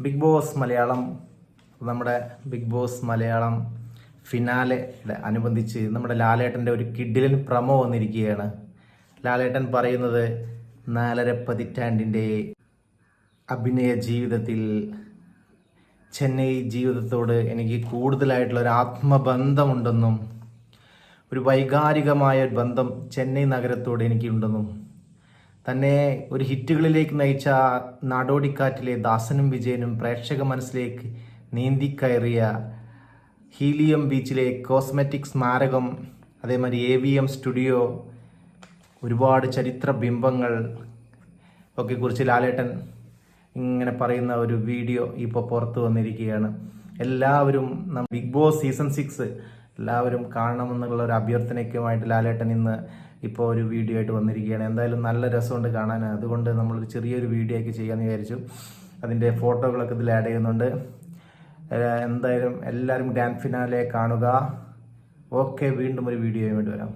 Big boss Malayalam നമ്മുടെ big boss Malayalam finale അനുബന്ധിച്ച് നമ്മുടെ ലാലേട്ടന്റെ ഒരു കിഡിലൻ പ്രമോ വന്നിരിക്കുകയാണ്. ലാലേട്ടൻ പറയുന്നത് നാലര പതിറ്റാണ്ടിന്റെ അഭിനയ ജീവിതത്തിൽ ചെന്നൈ ജീവിതത്തോട് എനിക്ക് കൂടുതലായിട്ടുള്ള ഒരു ആത്മബന്ധമുണ്ടെന്നും ഒരു വൈകാരികമായ ബന്ധം ചെന്നൈ നഗരത്തോട് എനിക്കുണ്ടെന്നും തന്നെ ഒരു ഹിറ്റുകളിലേക്ക് നയിച്ച നാടോടിക്കാറ്റിലെ ദാസനും വിജയനും പ്രേക്ഷക മനസ്സിലേക്ക് നീന്തിക്കയറിയ ഹീലിയം ബീച്ചിലെ കോസ്മെറ്റിക് സ്മാരകം അതേമാതിരി എ വി എം സ്റ്റുഡിയോ ഒരുപാട് ചരിത്ര ബിംബങ്ങൾ ഒക്കെ കുറിച്ച് ലാലേട്ടൻ ഇങ്ങനെ പറയുന്ന ഒരു വീഡിയോ ഇപ്പോൾ പുറത്തു വന്നിരിക്കുകയാണ്. എല്ലാവരും ബിഗ് ബോസ് സീസൺ സിക്സ് എല്ലാവരും കാണണമെന്നുള്ള ഒരു അഭ്യർത്ഥനയ്ക്കുമായിട്ട് ലാലേട്ടൻ ഇന്ന് ഇപ്പോൾ ഒരു വീഡിയോ ആയിട്ട് വന്നിരിക്കുകയാണ്. എന്തായാലും നല്ല രസമുണ്ട് കാണാൻ. അതുകൊണ്ട് നമ്മളൊരു ചെറിയൊരു വീഡിയോ ഒക്കെ ചെയ്യാമെന്ന് വിചാരിച്ചു. അതിന്റെ ഫോട്ടോകളൊക്കെ ഇതിൽ ആഡ് ചെയ്യുന്നുണ്ട്. എന്തായാലും എല്ലാവരും ഗ്രാൻഡ് ഫിനാലെ കാണുക. ഓക്കെ വീണ്ടും ഒരു വീഡിയോ വേണ്ടി വരാം.